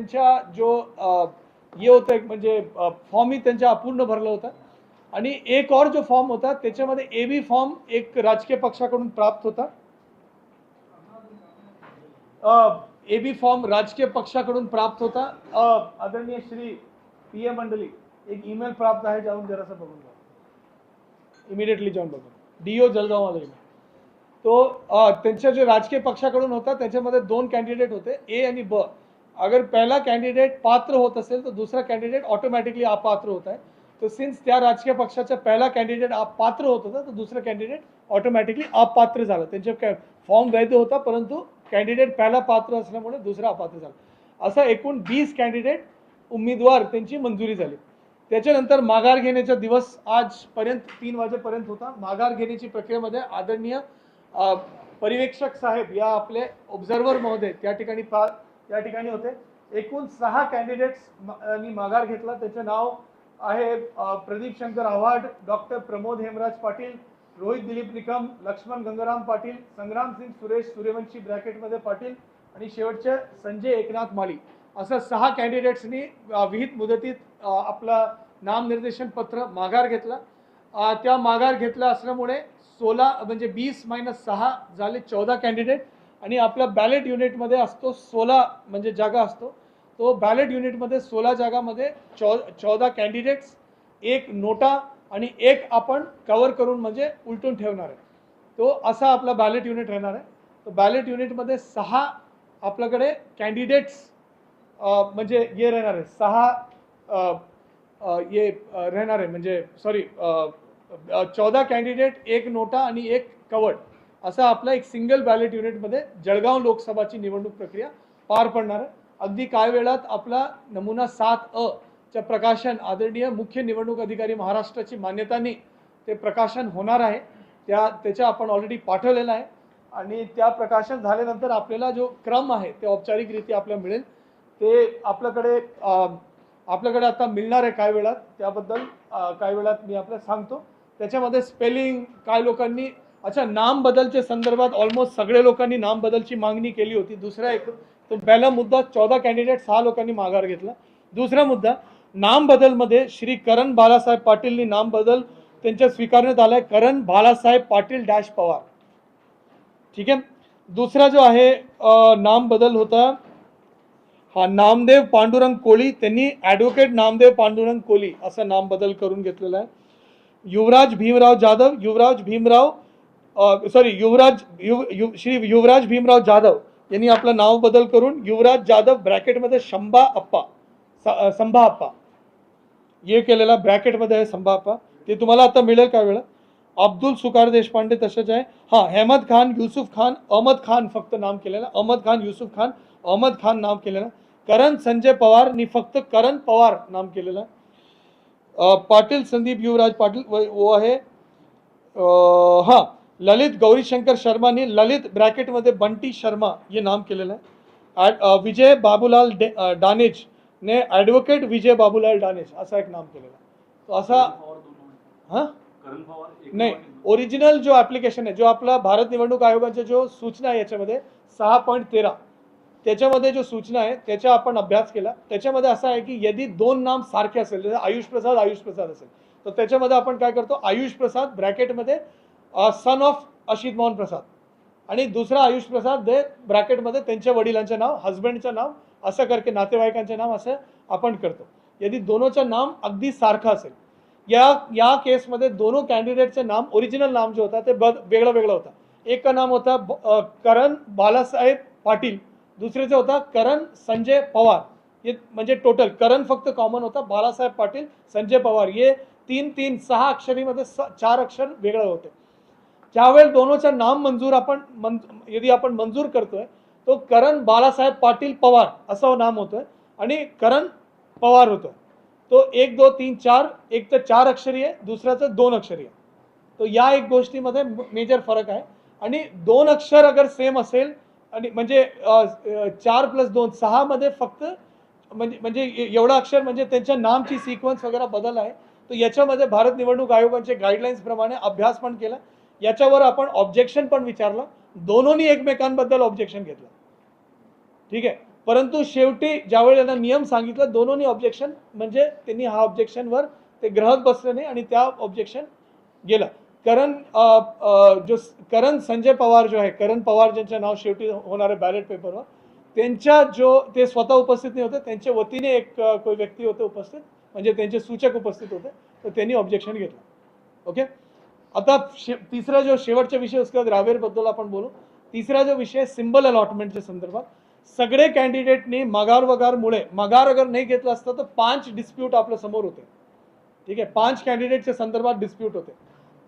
त्यांच्या जो ये हे होतं एक म्हणजे फॉर्मही त्यांच्या अपूर्ण भरला होता. आणि एक और जो फॉर्म होता त्याच्यामध्ये ए बी फॉर्म एक राजकीय पक्षाकडून प्राप्त होता. ए बी फॉर्म राजकीय पक्षाकडून प्राप्त होता. आदरणीय श्री पी ए मंडळी एक ईमेल प्राप्त आहे जाऊन जरासं बघून घ्या. इमिडिएटली जाऊन बघून. डी ओ जळगाववाला email. तो त्यांच्या जे राजकीय पक्षाकडून होता त्याच्यामध्ये दोन कॅन्डिडेट होते ए आणि ब अगर पहिला कॅन्डिडेट पात्र होत असेल तर दुसरा कॅन्डिडेट ऑटोमॅटिकली अपात्र होत आहे. तर सिन्स त्या राजकीय पक्षाचा पहिला कॅन्डिडेट पात्र होत होता तर दुसरा कॅन्डिडेट ऑटोमॅटिकली अपात्र झालं. त्यांचे फॉर्म वैध होता परंतु कॅन्डिडेट पहिला पात्र असल्यामुळे दुसरा अपात्र झाला. असं एकूण वीस कॅन्डिडेट उमेदवार त्यांची मंजुरी झाली. त्याच्यानंतर माघार घेण्याचा दिवस आजपर्यंत तीन वाजेपर्यंत होता. माघार घेण्याची प्रक्रियेमध्ये आदरणीय परिवेक्षक साहेब या आपले ऑब्झर्वर महोदय त्या ठिकाणी पा या ठिकाणी होते. एकूण सहा कॅन्डिडेट्स माघार घेतला. त्याचं नाव आहे प्रदीप शंकर आव्हाड डॉक्टर प्रमोद हेमराज पाटील रोहित दिलीप निकम लक्ष्मण गंगाराम पाटील संग्राम सिंग सुरेश सूर्यवंशी ब्रॅकेटमध्ये पाटील आणि शेवटचे संजय एकनाथ माळी असं सहा कॅन्डिडेट्सनी विहित मुदतीत आपलं आपला नामनिर्देशन पत्र माघार घेतला. त्या माघार घेतला असल्यामुळे सोळा म्हणजे वीस मायनस सहा झाले चौदा कॅन्डिडेट आणि आपल्या बॅलेट युनिटमध्ये असतो सोळा म्हणजे जागा असतो. तो बॅलेट युनिटमध्ये सोळा जागामध्ये चौ चौदा कॅन्डिडेट्स एक नोटा आणि एक आपण कवर करून म्हणजे उलटून ठेवणार आहे. तो असा आपला बॅलेट युनिट राहणार आहे. तर बॅलेट युनिटमध्ये सहा आपल्याकडे कॅन्डिडेट्स म्हणजे हे राहणार आहे. सहा हे राहणार आहे. म्हणजे सॉरी चौदा कॅन्डिडेट एक नोटा आणि एक कवड असा आपला एक सिंगल बॅलेट युनिटमध्ये जळगाव लोकसभाची निवडणूक प्रक्रिया पार पडणार आहे. अगदी काय वेळात आपला नमुना सात अ च्या प्रकाशन आदरणीय मुख्य निवडणूक अधिकारी महाराष्ट्राची मान्यतानी ते प्रकाशन होणार आहे. त्या त्याच्या आपण ऑलरेडी पाठवलेलं आहे. आणि त्या प्रकाशन झाल्यानंतर आपल्याला जो क्रम आहे ते औपचारिकरित्या आपल्याला मिळेल. ते आपल्याकडे आपल्याकडे आता मिळणार आहे काय वेळात त्याबद्दल काय काही वेळात मी आपल्याला सांगतो. त्याच्यामध्ये स्पेलिंग काय लोकांनी अच्छा नाम बदलच्या संदर्भात ऑलमोस्ट सगळे लोकांनी नाम बदलची मागणी केली होती. दुसरा एक तो पहिला मुद्दा चौदा कॅन्डिडेट सहा लोकांनी माघार घेतला. दुसरा मुद्दा नाम बदलमध्ये श्री करण बाळासाहेब पाटीलनी नाम बदल त्यांच्या स्वीकारण्यात आलाय. करण बाळासाहेब पाटील डॅश पवार. ठीक आहे? दुसरा जो आहे नाम बदल होता हा नामदेव पांडुरंग कोळी त्यांनी ॲडव्होकेट नामदेव पांडुरंग कोळी असं नाम बदल करून घेतलेला आहे. युवराज भीमराव जाधव युवराज भीमराव सॉरी युवराज युव यु श्री युवराज भीमराव जाधव यांनी आपलं नाव बदल करून युवराज जाधव ब्रॅकेटमध्ये शंभा अप्पा स- संभा अप्पा. ये केलेला ब्रॅकेटमध्ये आहे संभा अप्पा. ते तुम्हाला आता मिळेल का वेळा? अब्दुल सुकार देशपांडे तसेच आहे. हां हेमद खान युसुफ खान अहमद खान फक्त नाम केलेलं. अहमद खान युसुफ खान अहमद खान नाम केलेलं. करण संजय पवारनी फक्त करण पवार नाम केलेलं. आहे पाटील संदीप युवराज पाटील व वो आहे. हां ललित गौरीशंकर शर्मानी ललित ब्रॅकेटमध्ये बंटी शर्मा हे नाम केलेलं आहे. ॲड- विजय बाबूलाल डे डानेज ने ॲडव्होकेट विजय बाबूलाल डानेज असा एक नाम केलेलं आहे. तो असा हां? नाही ओरिजिनल जो ॲप्लिकेशन आहे जो आपला भारत निवडणूक आयोगाच्या जो सूचना आहे याच्यामध्ये सहा पॉईंट तेरा. त्याच्यामध्ये जो सूचना आहे त्याचा आपण अभ्यास केला. त्याच्यामध्ये असं आहे की यदि दोन नाम सारखे असेल जसं आयुष प्रसाद आयुष प्रसाद असेल तर त्याच्यामध्ये आपण काय करतो? आयुष प्रसाद ब्रॅकेटमध्ये सन ऑफ अशित मोहन प्रसाद. आणि दुसरा आयुष प्रसाद दे ब्रॅकेटमध्ये त्यांच्या वडिलांचे नाव हस्बंडचं नाव असं करके नातेवाईकांचे नाव असं आपण करतो. यदि दोनोंचं नाम अगदी सारखं असेल या या केसमध्ये दोनों कॅन्डिडेटचं नाम ओरिजिनल नाम जे होता ते बद वेगळं वेगळं होता. एक का नाम होता ब- करण बालासाहेब पाटील. दुसरेचं होता करण संजय पवार. हे म्हणजे टोटल करण फक्त कॉमन होता बालासाहेब पाटील संजय पवार. हे तीन तीन सहा अक्षरीमध्ये स चार अक्षर वेगळं होते. ज्यावेळेस दोनोंचं नाम मंजूर आपण मन यदि आपण मंजूर करतोय तो करण बाळासाहेब पाटील पवार असं नाम होतं आणि करण पवार होतं तो एक दो तीन चार एक तर चार अक्षरी आहे दुसऱ्याचं दोन अक्षरी आहे. तो या एक गोष्टीमध्ये मेजर फरक आहे. आणि दोन अक्षर अगर सेम असेल आणि म्हणजे चार प्लस दोन सहामध्ये फक्त म्हणजे म्हणजे एवढं अक्षर म्हणजे त्यांच्या नामची सिक्वन्स वगैरे बदल आहे. तर याच्यामध्ये भारत निवडणूक आयोगाचे गाईडलाईन्सप्रमाणे अभ्यास पण केला. याच्यावर आपण ऑब्जेक्शन पण विचारलं. दोनोंनी एकमेकांबद्दल ऑब्जेक्शन घेतलं. ठीक आहे? परंतु शेवटी ज्यावेळी यांना नियम सांगितलं दोनोंनी ऑब्जेक्शन म्हणजे त्यांनी हा ऑब्जेक्शनवर ते ग्रहक बसले नाही आणि त्या ऑब्जेक्शन गेलं. करण जो करण संजय पवार जो आहे करण पवार ज्यांचं नाव शेवटी होणार आहे बॅलेट पेपरवर त्यांच्या जो ते स्वतः उपस्थित नाही होते. त्यांच्या वतीने एक कोई व्यक्ती होते उपस्थित म्हणजे त्यांचे सूचक उपस्थित होते. तर त्यांनी ऑब्जेक्शन घेतलं. ओके? आता शे तिसरा जो शेवटचा विषय उसके बाद रावेरबद्दल आपण बोलू. तिसरा जो विषय सिम्बल अलॉटमेंटच्या संदर्भात. सगळे कॅन्डिडेटनी माघार वगारमुळे माघार अगर नाही घेतलं असतं तर पाच डिस्प्यूट आपल्यासमोर होते. ठीक आहे? पाच कॅन्डिडेटच्या संदर्भात डिस्प्यूट होते.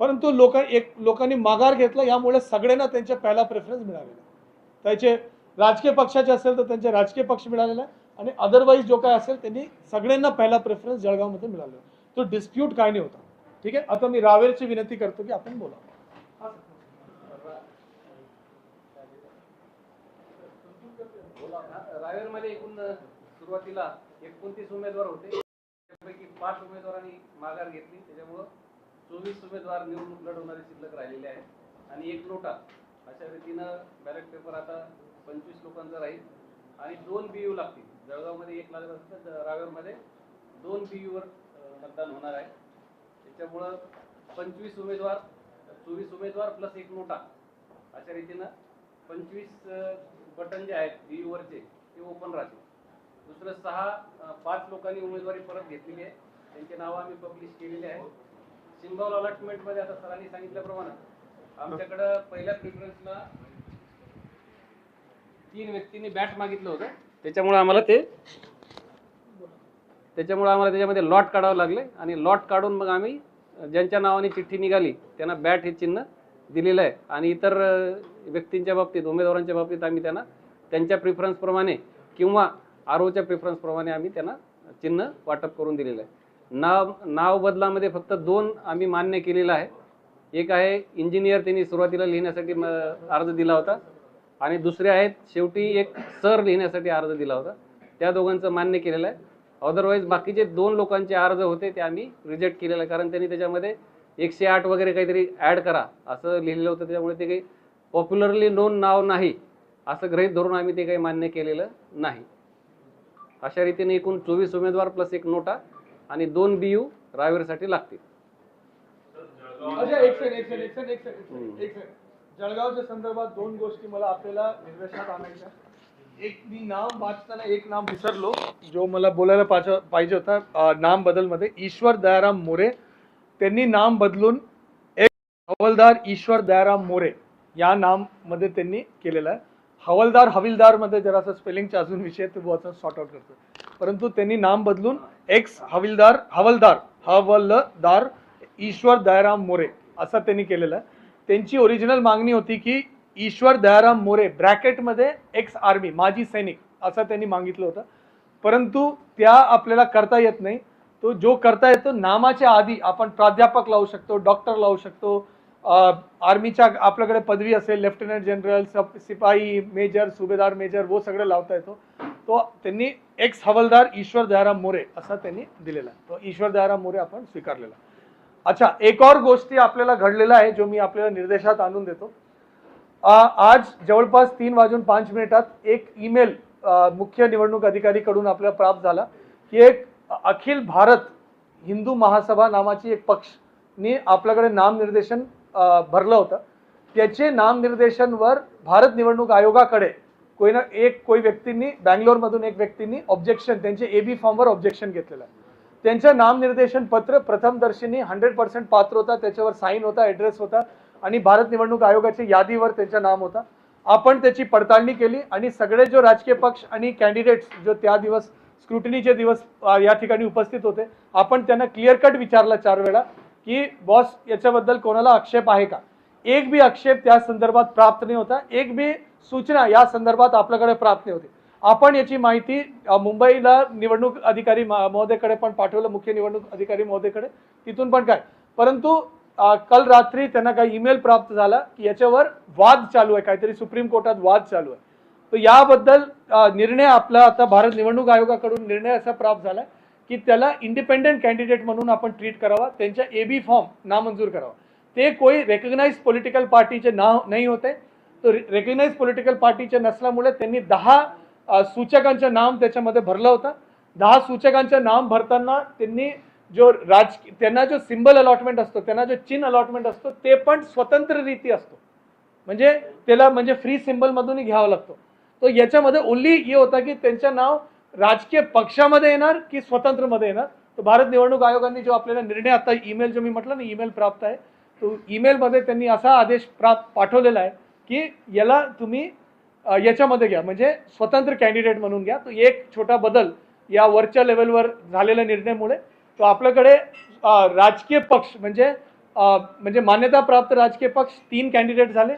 परंतु लोक एक लोकांनी माघार घेतला यामुळे सगळ्यांना त्यांच्या पहिला प्रेफरन्स मिळालेला त्याचे राजकीय पक्षाचे असेल तर त्यांचे राजकीय पक्ष मिळालेला आहे. आणि अदरवाईज जो काय असेल त्यांनी सगळ्यांना पहिला प्रेफरन्स जळगावमध्ये मिळालेला आहे. तो डिस्प्यूट काय नाही होता. ठीक आहे? आता मी रावेरची विनंती करतो की आपण बोला. रावेरमध्ये एकूण सुरुवातीला एकोणतीस उमेदवार होते. त्यापैकी पाच उमेदवारांनी माघार घेतली. त्याच्यामुळं चोवीस उमेदवार निवडणूक लढवणारे शिल्लक राहिलेले आहेत. आणि एक नोटा. अशा रीतीनं बॅलेट पेपर आता पंचवीस लोकांचा राहील. आणि दोन बी यू लागतील. जळगावमध्ये एक लागत असेल तर रावेरमध्ये दोन बी यूवर मतदान होणार आहे. त्याच्यामुळं पंचवीस उमेदवार चोवीस उमेदवार प्लस एक नोटा. अशा रीतीनं पंचवीस बटन जे आहेत बी वरचे ते ओपन राहतील. दुसरं सहा पाच लोकांनी उमेदवारी परत घेतलेली आहे. त्यांची नावं आम्ही पब्लिश केलेली आहे सिम्बॉल अलॉटमेंटमध्ये आता सरांनी सांगितल्याप्रमाणे आमच्याकडं पहिल्या प्रिफरन्सला तीन व्यक्तींनी बॅट मागितलं होतं. त्याच्यामुळे आम्हाला ते त्याच्यामुळे आम्हाला त्याच्यामध्ये लॉट काढावं लागले. आणि लॉट काढून मग आम्ही ज्यांच्या नावाने चिठ्ठी निघाली त्यांना बॅट हे चिन्ह दिलेलं आहे. आणि इतर व्यक्तींच्या बाबतीत उमेदवारांच्या बाबतीत आम्ही त्यांना त्यांच्या प्रिफरन्सप्रमाणे किंवा आर ओच्या प्रिफरन्सप्रमाणे आम्ही त्यांना चिन्ह वाटप करून दिलेलं आहे. नाव नाव बदलामध्ये फक्त दोन आम्ही मान्य केलेलं आहे. एक आहे इंजिनियर त्यांनी सुरुवातीला लिहिण्यासाठी अर्ज दिला होता. आणि दुसरे आहेत शेवटी एक सर लिहिण्यासाठी अर्ज दिला होता. त्या दोघांचं मान्य केलेलं आहे. अदरवाईज बाकीचे दोन लोकांचे अर्ज होते ते आम्ही रिजेक्ट केलेलं. कारण त्यांनी त्याच्यामध्ये एकशे आठ वगैरे काहीतरी ॲड करा. असं लिहिलेलं होतं. त्याच्यामुळे ते काही पॉप्युलरली नोन नाव नाही. असं गृहीत धरून आम्ही ते काही मान्य केलेलं नाही. अशा रीतीने एकूण चोवीस उमेदवार प्लस एक नोटा आणि दोन बी यू रावेरसाठी लागतील. अच्छा जळगावच्या संदर्भात दोन गोष्टी मला आपल्याला निर्देशात आणायच्या एक मी नाम वाचताना एक नाम विसरलो जो मला बोलायला पाच- पाहिजे होता नाम बदलमध्ये. ईश्वर दयाराम मोरे. त्यांनी नाम बदलून एक हवलदार ईश्वर दयाराम मोरे या नाममध्ये त्यांनी केलेलं आहे. हवलदार हविलदारमध्ये जरासा स्पेलिंगचा अजून विषय ते बहुत सॉर्ट आउट करतो परंतु त्यांनी नाम बदलून एक्स हविलदार हवलदार हवलदार ईश्वर दयाराम मोरे असं त्यांनी केलेलं आहे. त्यांची ओरिजिनल मागणी होती की ईश्वर दयाराम मोरे ब्रॅकेटमध्ये एक्स आर्मी माजी सैनिक असं त्यांनी मागितलं होतं. परंतु त्या आपल्याला करता येत नाही. तो जो करता येतो नामाच्या आधी आपण प्राध्यापक लावू शकतो डॉक्टर लावू शकतो. आर्मीच्या आपल्याकडे पदवी असेल लेफ्टनंट जनरल सब सिपाही मेजर सुभेदार मेजर वो सगळं लावता येतो. तो त्यांनी एक्स हवलदार ईश्वर दयाराम मोरे असा त्यांनी दिलेला तो ईश्वर दयाराम मोरे आपण स्वीकारलेला अच्छा एक और गोष्टी आपल्याला घडलेला आहे जो मी आपल्याला निर्देशात आणून देतो. आज जवळपास तीन वाजून पाच मिनिटात एक ईमेल मुख्य निवडणूक अधिकारीकडून आपल्याला प्राप्त झाला की एक अखिल भारत हिंदू महासभा नावाची एक पक्षनी आपल्याकडे नामनिर्देशन भरलं होतं. त्याचे नामनिर्देशनवर भारत निवडणूक आयोगाकडे कोई ना एक कोई व्यक्तींनी बँगलोरमधून एक व्यक्तींनी ऑब्जेक्शन त्यांचे ए बी फॉर्मवर ऑब्जेक्शन घेतलेलं आहे. त्यांचं नामनिर्देशन पत्र प्रथमदर्शींनी हंड्रेड पर्सेंट पात्र होता त्याच्यावर साईन होता ॲड्रेस होता. आणि भारत निवडणूक आयोगाच्या यादीवर त्यांचं नाम होता. आपण त्याची पडताळणी केली आणि सगळे जो राजकीय पक्ष आणि कॅन्डिडेट्स जो त्या दिवस स्क्रुटनीचे दिवस या ठिकाणी उपस्थित होते आपण त्यांना क्लिअर कट विचारला चार वेळा की बॉस याच्याबद्दल कोणाला आक्षेप आहे का? एक बी आक्षेप त्या संदर्भात प्राप्त नाही होता. एक बी सूचना या संदर्भात आपल्याकडे प्राप्त नाही होती. आपण याची माहिती मुंबईला निवडणूक अधिकारी म- महोदयकडे पण पाठवलं मुख्य निवडणूक अधिकारी महोदयकडे तिथून पण काय? परंतु काल रात्री त्यांना काही ईमेल प्राप्त झाला की याच्यावर वाद चालू आहे काहीतरी सुप्रीम कोर्टात वाद चालू आहे. तर याबद्दल निर्णय आपला आता भारत निवडणूक आयोगाकडून निर्णय असा प्राप्त झाला की त्याला इंडिपेंडेंट कॅन्डिडेट म्हणून आपण ट्रीट करावा त्यांच्या ए बी फॉर्म नामंजूर करावा. ते कोई रेकग्नाइज पॉलिटिकल पार्टीचे नाव नाही होते. तर रेकग्नाइज पॉलिटिकल पार्टीचे नसल्यामुळे त्यांनी दहा सूचकांचं नाम त्याच्यामध्ये भरलं होतं. दहा सूचकांचं नाम भरताना त्यांनी जो राज त्यांना जो सिम्बल अलॉटमेंट असतो त्यांना जो चिन्ह अलॉटमेंट असतो ते पण स्वतंत्र रीती असतो. म्हणजे त्याला म्हणजे फ्री सिम्बलमधूनही घ्यावा लागतो. तो याच्यामध्ये ओन्ली हे होता की त्यांचं नाव राजकीय पक्षामध्ये येणार की स्वतंत्रमध्ये येणार? तर भारत निवडणूक आयोगाने जो आपल्याला निर्णय आता ईमेल जो मी म्हटलं ना ईमेल प्राप्त आहे तो ईमेलमध्ये त्यांनी असा आदेश प्राप्त पाठवलेला आहे की याला तुम्ही याच्यामध्ये घ्या. म्हणजे स्वतंत्र कॅन्डिडेट म्हणून घ्या. तो एक छोटा बदल या वरच्या लेवलवर झालेल्या निर्णयामुळे तो आपल्याकडे राजकीय पक्ष म्हणजे म्हणजे मान्यताप्राप्त राजकीय पक्ष तीन कॅन्डिडेट झाले.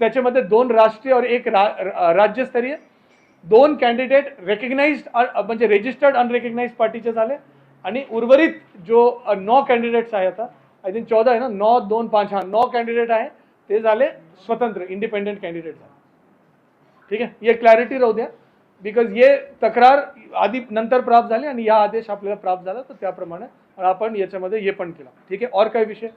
त्याच्यामध्ये दोन राष्ट्रीय और एक रा, राज्यस्तरीय. दोन कॅन्डिडेट रेकग्नाइज्ड म्हणजे रेजिस्टर्ड अनरेकग्नाइज्ड पार्टीचे झाले. आणि उर्वरित जो नौ कॅन्डिडेट्स आहे आता आय थिंक चौदा आहे ना? नौ दोन पाच हा नौ कॅन्डिडेट आहे. ते झाले स्वतंत्र इंडिपेंडेंट कॅन्डिडेट झाले. ठीक आहे? ये क्लॅरिटी राहू द्या. बिकॉज ये तक्रार आधी नंतर प्राप्त झाली आणि या आदेश आपल्याला प्राप्त झाला तर त्याप्रमाणे आपण याच्यामध्ये हे पण केलं. ठीक आहे? और काही विषय?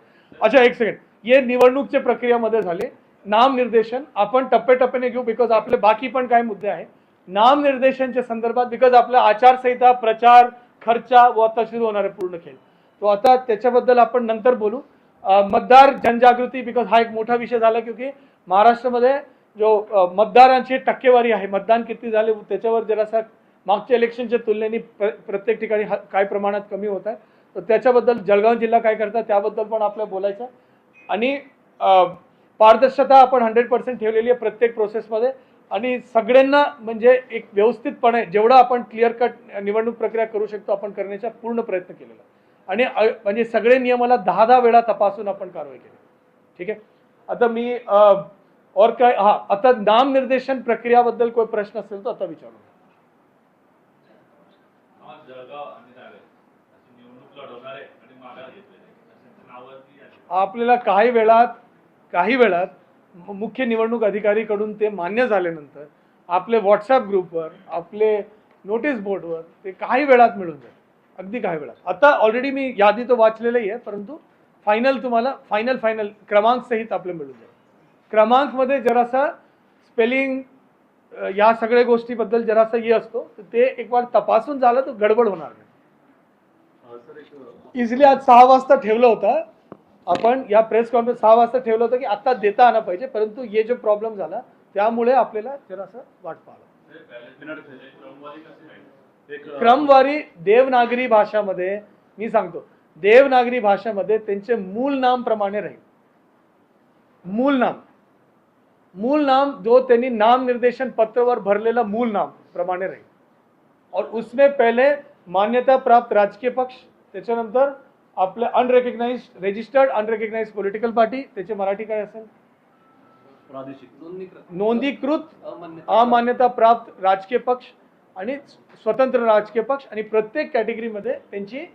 अच्छा एक सेकंड ये निवडणूकच्या प्रक्रियामध्ये झाले. नामनिर्देशन आपण टप्प्याटप्प्याने घेऊ बिकॉज आपले बाकी पण काही मुद्दे आहे नामनिर्देशनच्या संदर्भात बिकॉज आपला आचारसंहिता प्रचार खर्चा व आता सुरू होणार आहे पूर्ण खेळ. तो आता त्याच्याबद्दल आपण नंतर बोलू. मतदार जनजागृती बिकॉज हा एक मोठा विषय झाला क्योंकि महाराष्ट्रामध्ये जो मतदारांची टक्केवारी आहे मतदान किती झाले त्याच्यावर जरासा मागच्या इलेक्शनच्या तुलनेने प्र प्रत्येक ठिकाणी काय प्रमाणात कमी होत आहे. तर त्याच्याबद्दल जळगाव जिल्हा काय करतात त्याबद्दल पण आपल्याला बोलायचं आहे. आणि पारदर्शकता आपण हंड्रेड पर्सेंट ठेवलेली आहे प्रत्येक प्रोसेसमध्ये. आणि सगळ्यांना म्हणजे एक व्यवस्थितपणे जेवढं आपण क्लिअर कट निवडणूक प्रक्रिया करू शकतो आपण करण्याचा पूर्ण प्रयत्न केलेला आणि म्हणजे सगळे नियमाला दहा दहा वेळा तपासून आपण कारवाई केली. ठीक आहे? आता मी और काय हा आता नामनिर्देशन प्रक्रियाबद्दल कोई प्रश्न असेल तर आता विचारू. आपल्याला काही वेळात काही वेळात मुख्य निवडणूक अधिकारीकडून ते मान्य झाल्यानंतर आपले व्हॉट्सअप ग्रुपवर आपले नोटीस बोर्डवर ते काही वेळात मिळून जाईल. अगदी काही वेळात. आता ऑलरेडी मी यादी तर वाचलेली आहे परंतु फायनल तुम्हाला फायनल फायनल क्रमांक सहित आपलं मिळून जाईल. क्रमांकमध्ये जरासा स्पेलिंग या सगळ्या गोष्टीबद्दल जरासा हे असतो तर ते एक बार तपासून झालं तर गडबड होणार नाही. इझिली आज सहा वाजता ठेवलं होतं. आपण या प्रेस कॉन्फरन्स सहा वाजता ठेवलं होतं की आता देता आलं पाहिजे परंतु हे जो प्रॉब्लेम झाला त्यामुळे आपल्याला जरासं वाट पाहिलं क्रमवारी देवनागरी भाषामध्ये मी सांगतो देवनागरी भाषामध्ये त्यांचे मूल नाम प्रमाणे राहील. मूल नाम. मूल नाम जो त्यांनी नाम निर्देशन पत्रवर भरलेला मूल नाम प्रमाणे राहील. और उसमें पहले मान्यता प्राप्त राजकीय पक्ष त्याच्यानंतर आपले unrecognised registered unrecognised political party त्याचे मराठी काय असेल? प्रादेशिक. नोंदीकृत अमान्यता प्राप्त राजकीय पक्ष आणि स्वतंत्र राजकीय पक्ष आणि प्रत्येक कॅटेगरीमध्ये त्यांची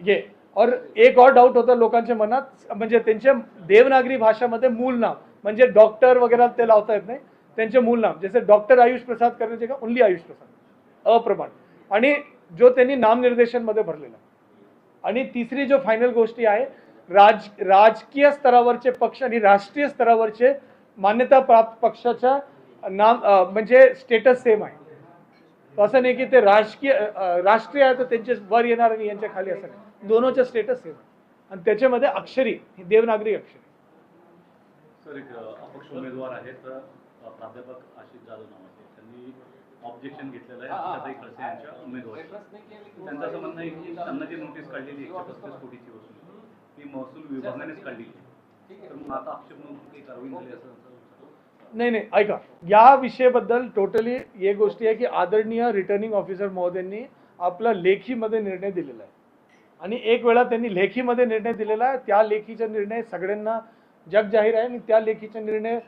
ये. और एक और डाऊट होता लोकांच्या मनात म्हणजे त्यांचे देवनागरी भाषामध्ये मूल नाव म्हणजे डॉक्टर वगैरे ते लावता येत नाही. त्यांचे मूल नाम जसे डॉक्टर आयुष प्रसाद करण्याचे का ओनली आयुष प्रसाद. अप्रमाण. आणि जो त्यांनी नामनिर्देशनमध्ये भरलेला आणि तिसरी जो फायनल गोष्टी आहे राज राजकीय स्तरावरचे पक्ष आणि राष्ट्रीय स्तरावरचे मान्यता प्राप्त पक्षाच्या नाम म्हणजे स्टेटस सेम आहे. असं नाही की ते राजकीय राष्ट्रीय आहे तर त्यांचे वर येणार आणि यांच्या खाली असं नाही. दोनोंचे स्टेटस सेम आहे. आणि त्याच्यामध्ये अक्षरी देवनागरी अक्षरी. सर एक अपक्ष उमेदवार आहेत प्राध्यापक आशिष जाधव नावाचे. त्यांनी ऑब्जेक्शन घेतलेलं आहे आशाताई खडसे यांच्या उमेदवारी. त्यांचं असं म्हणणं आहे की त्यांना जी नोटीस काढलेली एकशे पस्तीस कोटीची वसूल ती महसूल विभागानेच काढली तर मग आता आक्षेप नोंदवून काही कारवाई झाली असं नाही नाही ऐका. या विषयाबद्दल टोटली एक गोष्टी आहे की आदरणीय रिटर्निंग ऑफिसर महोदयांनी आपला लेखीमध्ये निर्णय दिलेला आहे. आणि एक वेळा त्यांनी लेखीमध्ये निर्णय दिलेला आहे त्या लेखीचा निर्णय सगळ्यांना जग जाहीर आहे आणि त्या लेखीचा निर्णय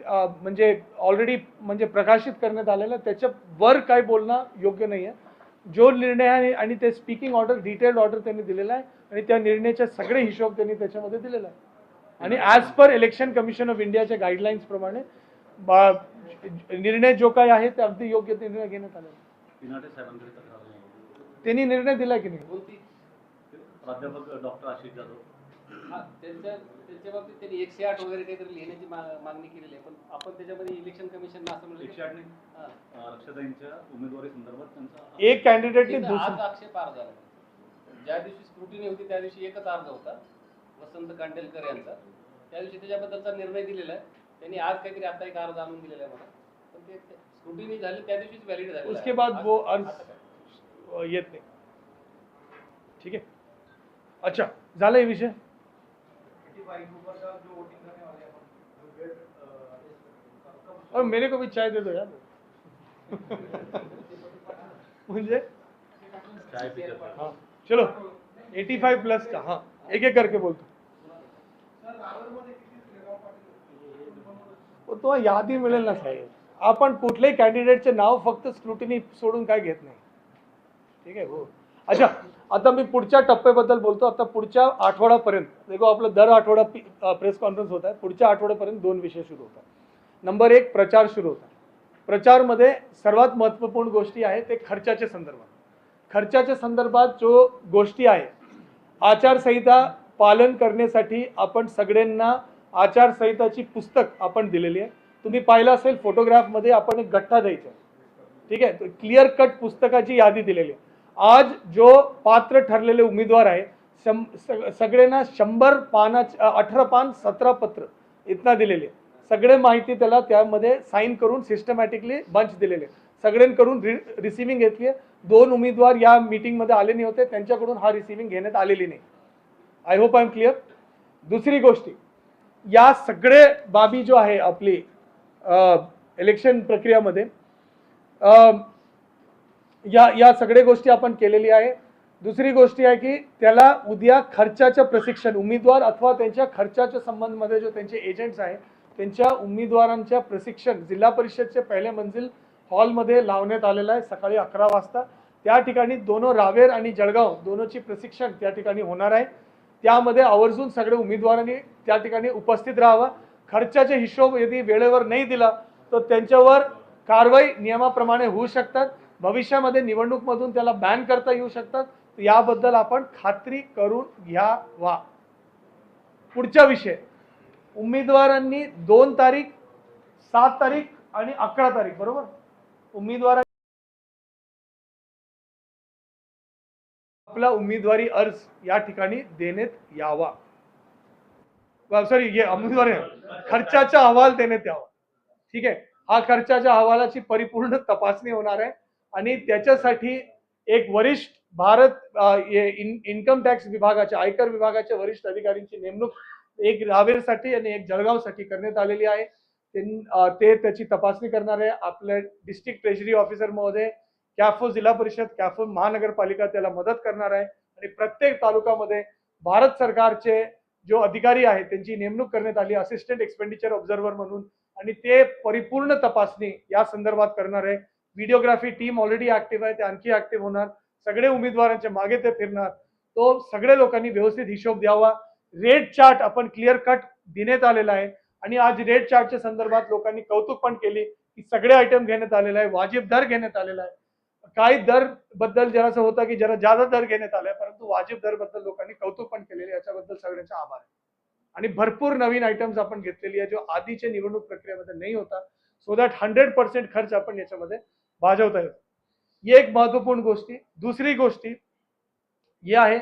म्हणजे ऑलरेडी म्हणजे प्रकाशित करण्यात आलेला आहे त्याच्यावर काय बोलणं योग्य नाही आहे जो निर्णय आहे आणि ते स्पीकिंग ऑर्डर डिटेल्ड ऑर्डर त्यांनी दिलेला आहे आणि त्या निर्णयाचे सगळे हिशोब त्यांनी त्याच्यामध्ये दिलेला आहे आणि as per election commission of इंडियाच्या गाईडलाईन्स प्रमाणे बा- निर्णय जो काही आहे ते अगदी योग्य निर्णय घेण्यात आले. त्यांनी निर्णय दिला की नाही? प्राध्यापक डॉक्टर आशिष जाधव. त्यांच्या त्यांच्या बाबतीत त्यांनी एकशे आठ वगैरे काहीतरी लिहिण्याची मागणी केलेली आहे पण आपण त्याच्यामध्ये इलेक्शन कमिशन असं म्हणलं एकशे आठ नाही. हा. अं, रक्षाताईंच्या उमेदवारी संदर्भात त्यांचा एक कॅन्डिडेटने तिथं आज दुसरं आक्षेप अर्ज झाला. ज्या दिवशी स्क्रुटिनी होती त्या दिवशी एकच अर्ज होता वसंत कांडेलकर यांचा. त्या दिवशी त्याच्याबद्दलचा निर्णय दिलेला आहे. त्यांनी आज काहीतरी आता एक अर्ज आणून दिलेला आहे मला पण ते स्क्रुटिनी झाली त्या दिवशीच व्हॅलिड झाली उसके बाद वो अर्ज येत नाही. ठीक आहे. अच्छा झाला हे विषय? और मेरे को भी चाय दे दो यार। चाय पिक्चर हाँ। चलो 85 प्लस का हाँ। एक एक करके बोलतो वो तुम्हाला यादी मिळेल ना साहेब आपण कुठल्याही कॅन्डिडेटचे नाव फक्त स्क्रुटिनी सोडून काय घेत नाही। ठीक आहे हो। अच्छा आता मी पुढच्या टप्प्याबद्दल बोलतो. आता पुढच्या आठवड्यापर्यंत देखो आपलं दर आठवडा प्रेस कॉन्फरन्स होत आहे. पुढच्या आठवड्यापर्यंत दोन विषय सुरू होतात. नंबर एक प्रचार सुरू होता प्रचारमध्ये सर्वात महत्त्वपूर्ण गोष्टी आहे ते खर्चाच्या संदर्भात. खर्चाच्या संदर्भात जो गोष्टी आहे आचारसंहिता पालन करण्यासाठी आपण सगळ्यांना आचारसंहिताची पुस्तक आपण दिलेली आहे. तुम्ही पाहिलं असेल फोटोग्राफमध्ये आपण एक गठ्ठा द्यायचा आहे. ठीक आहे? क्लिअर कट पुस्तकाची यादी दिलेली आहे. आज जो पात्र ठरलेले उमेदवार आहे शं सग- सगळ्यांना शंभर पानाच अठरा पान सतरा पत्र इतना दिलेले. सगळे माहिती त्याला त्यामध्ये साईन करून सिस्टमॅटिकली बंच दिलेले. सगळ्यांकडून रि रिसिव्हिंग घेतली आहे दोन उमेदवार या मीटिंगमध्ये आले नाही होते. त्यांच्याकडून हा रिसिव्हिंग घेण्यात आलेली नाही. I hope I am clear दुसरी गोष्टी या सगळे बाबी जो आहे आपली इलेक्शन प्रक्रियामध्ये या या सगळ्या गोष्टी आपण केलेली आहे. दुसरी गोष्टी आहे की त्याला उद्या खर्चाचं प्रशिक्षण उमेदवार अथवा त्यांच्या खर्चाच्या संबंधमध्ये जो त्यांचे एजंट्स आहे त्यांच्या उमेदवारांच्या प्रशिक्षण जिल्हा परिषदचे पहिले मंजिल हॉलमध्ये लावण्यात आलेलं आहे सकाळी अकरा वाजता. त्या ठिकाणी दोनो रावेर आणि जळगाव दोनोची प्रशिक्षण त्या ठिकाणी होणार आहे. त्यामध्ये आवर्जून सगळे उमेदवारांनी त्या ठिकाणी उपस्थित राहावा. खर्चाचे हिशोब यदि वेळेवर नाही दिला तर त्यांच्यावर कारवाई नियमाप्रमाणे होऊ शकतात. भविष्यामध्ये निवडणूकमधून त्याला बॅन करता येऊ शकतात. याबद्दल आपण खात्री करून घ्यावा. पुढचा विषय. उमेदवारांनी दोन तारीख सात तारीख आणि अकरा तारीख बरोबर? उमेदवार आपला उमेदवारी अर्ज या ठिकाणी देण्यात यावा. सॉरी ये उमेदवारी खर्चाचा अहवाल देण्यात यावा. ठीक आहे. हा खर्चाच्या अहवालाची परिपूर्ण तपासणी होणार आहे. आणि त्याच्यासाठी एक वरिष्ठ भारत इन, इन्कम टॅक्स विभागाच्या आयकर विभागाच्या वरिष्ठ अधिकाऱ्यांची नेमणूक एक रावेरसाठी आणि एक जळगावसाठी करण्यात आलेली आहे. ते त्याची तपासणी करणार आहे. आपले डिस्ट्रिक्ट ट्रेजरी ऑफिसर महोदय कॅफो जिल्हा परिषद कॅफो महानगरपालिका त्याला मदत करणार आहे. आणि प्रत्येक तालुक्यामध्ये भारत सरकारचे जो अधिकारी आहे त्यांची नेमणूक करण्यात आली. असिस्टंट एक्सपेंडिचर ऑब्झर्व्हर म्हणून. आणि ते परिपूर्ण तपासणी या संदर्भात करणार आहे. व्हिडिओग्राफी टीम ऑलरेडी ऍक्टिव्ह आहे ते आणखी ऍक्टिव्ह होणार. सगळे उमेदवारांच्या मागे ते फिरणार. तो सगळे लोकांनी व्यवस्थित हिशोब द्यावा. रेड चार्ट आपण क्लिअर कट देण्यात आलेला आहे. आणि आज रेड चार्टच्या संदर्भात लोकांनी कौतुक पण केली की सगळे आयटम घेण्यात आलेले आहे. वाजिब दर घेण्यात आलेला आहे. काही दरबद्दल जरासं होतं की जरा जादा दर घेण्यात आलाय परंतु वाजिब दरबद्दल लोकांनी कौतुक पण केलेले याच्याबद्दल सगळ्यांचा आभार आहे. आणि भरपूर नवीन आयटम्स आपण घेतलेली आहे जो आधीच्या निवडणूक प्रक्रियेमध्ये नाही होता. सो दॅट हंड्रेड पर्सेंट खर्च आपण याच्यामध्ये भाजवता येतो ही एक महत्वपूर्ण गोष्टी दुसरी गोष्टी ही आहे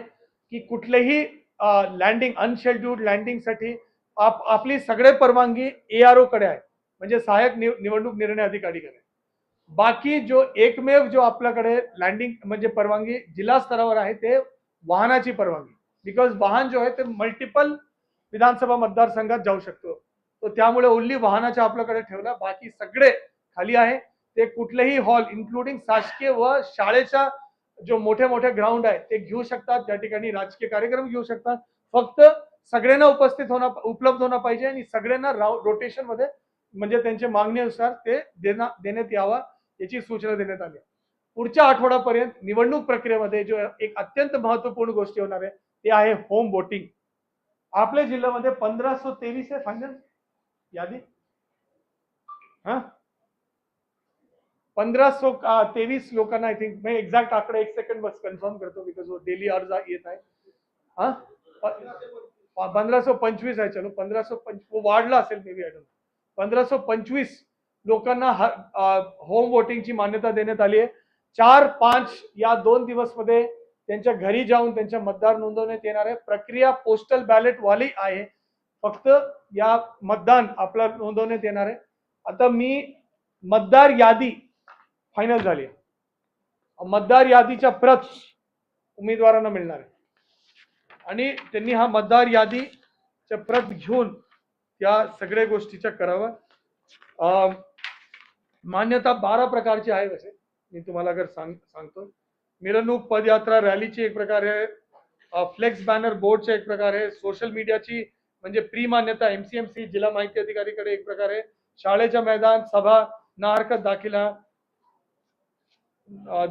की कुठलेही लँडिंग अनशेड्यूल्ड लँडिंगसाठी आप, आपली सगळे परवानगी ए कडे आहे. म्हणजे सहाय्यक निव- निवडणूक निर्णय अधिकारीकडे. बाकी जो एकमेव जो आपल्याकडे लँडिंग म्हणजे परवानगी जिल्हा स्तरावर आहे, ते वाहनाची परवानगी. बिकॉज़ वाहन जो आहे, ते मल्टिपल विधानसभा मतदारसंघात जाऊ शकतो. तो त्यामुळे ओन्ली वाहनाच्या आपल्याकडे ठेवला. बाकी सगळे खाली आहे. ते कुठलेही हॉल इन्क्लुडिंग शासकीय व शाळेच्या जो मोठे मोठे ग्राउंड आहे ते घेऊ शकतात. त्या ठिकाणी राजकीय कार्यक्रम घेऊ शकतात. फक्त सगळ्यांना उपस्थित होणं उपलब्ध होणं पाहिजे आणि सगळ्यांना रोटेशनमध्ये म्हणजे त्यांच्या मागणीनुसार ते देना देण्यात यावा याची सूचना देण्यात आली. पुढच्या आठवड्यापर्यंत निवडणूक प्रक्रियेमध्ये जो एक अत्यंत महत्त्वपूर्ण गोष्टी होणार आहे ते आहे होम वोटिंग आपल्या जिल्ह्यामध्ये पंधराशे तेवीस आहे फायनल यादी? हा? पंधरा सो तेवीस लोकांना आय थिंक मी एक्झॅक्ट आकडा एक सेकंड बस कन्फर्म करतो बिकॉज डेली अर्ज येत आहे. हा? पंधरा सो पंचवीस आहे चलो पंधरा सो पंच वाढला असेल मे बी पंधरा सो पंचवीस लोकांना होम वोटिंगची मान्यता देण्यात आली आहे. चार पाच या दोन दिवसमध्ये त्यांच्या घरी जाऊन त्यांच्या मतदार नोंदवण्यात येणार आहे. प्रक्रिया पोस्टल बॅलेटवाली आहे. फक्त या मतदान आपला नोंदवण्यात येणार आहे. आता मी मतदार यादी फायनल झाली. मतदार यादीच्या प्रत उमेदवारांना मिळणार आहे. आणि त्यांनी हा मतदार यादीच्या प्रत घेऊन त्या सगळ्या गोष्टीच्या करावं. मान्यता बारा प्रकारची आहे वैसे मी तुम्हाला अगर सांग सांगतो. मिरवणूक पदयात्रा रॅलीची एक प्रकार आहे. फ्लेक्स बॅनर बोर्डचे एक प्रकार आहे. सोशल मीडियाची म्हणजे प्री मान्यता एमसीएमसी जिल्हा माहिती अधिकारीकडे एक प्रकार आहे. शाळेच्या मैदान सभा ना हरकत दाखिला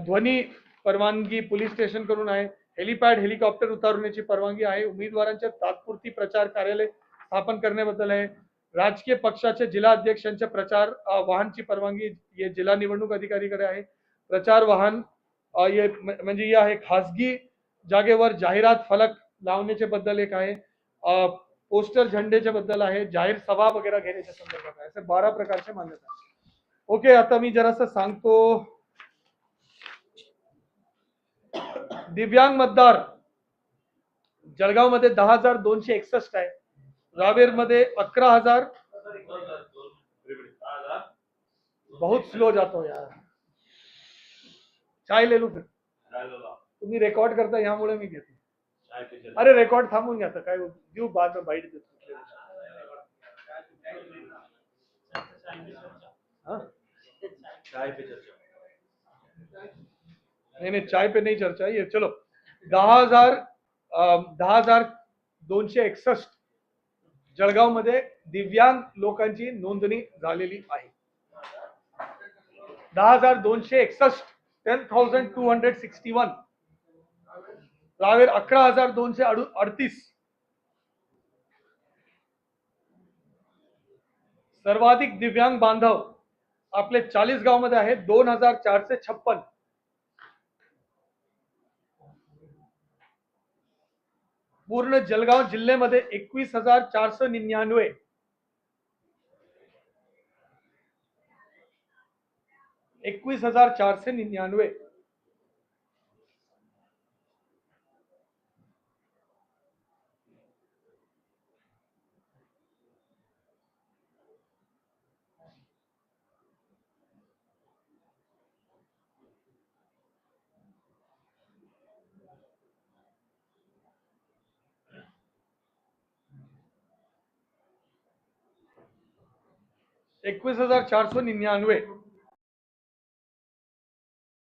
ध्वनी परवानगी पोलीस स्टेशन करून आहे. हेलिपॅड हेलिकॉप्टर उतरवण्याची परवानगी आहे. उमेदवारांच्या तात्पुरती प्रचार कार्यालय स्थापन करण्याबद्दल आहे. राजकीय पक्षाचे जिल्हा अध्यक्षांच्या प्रचार वाहनची परवानगी हे जिल्हा निवडणूक अधिकारीकडे आहे. प्रचार वाहन हे म्हणजे हे आहे खासगी जागेवर जाहिरात फलक लावण्याचे बद्दल एक आहे. पोस्टर झेंडेच्या बद्दल आहे. जाहीर सभा वगैरे घेण्याच्या संदर्भात आहे. असे बारा प्रकारचे मान्यता आहे. ओके आता मी जरासं सांगतो दिव्यांग मतदार जळगावमध्ये दहा हजार दोनशे एकसष्ट आहे. रावेरमध्ये अकरा हजार. बहुत स्लो जातो यार. चाय ले लू फिर. तुम्ही रेकॉर्ड करता यामुळे मी घेतो. अरे रेकॉर्ड थांबून घ्या काय देऊ बाद बाईट देतो. हाँ? नहीं नहीं चाय पे नहीं चर्चा ये चलो. दहा हजार दहा हजार दोनशे एकसष्ट जळगावमध्ये दिव्यांग लोकांची नोंदणी झालेली आहे. दहा हजार दोनशे एकसष्ट ten thousand two hundred sixty one Raver अकरा हजार दोनशे अडतीस. सर्वाधिक दिव्यांग बांधव आपले चाळीस गावमध्ये आहे आहेत दोन हजार चारशे छप्पन. पूर्ण जलगाव जिल्ह्यामध्ये एकवीस हज़ार चारशे निन्यानवे. एकवीस हज़ार चारशे निन्यानवे. एकवीस हजार चारशे निन्यानवे.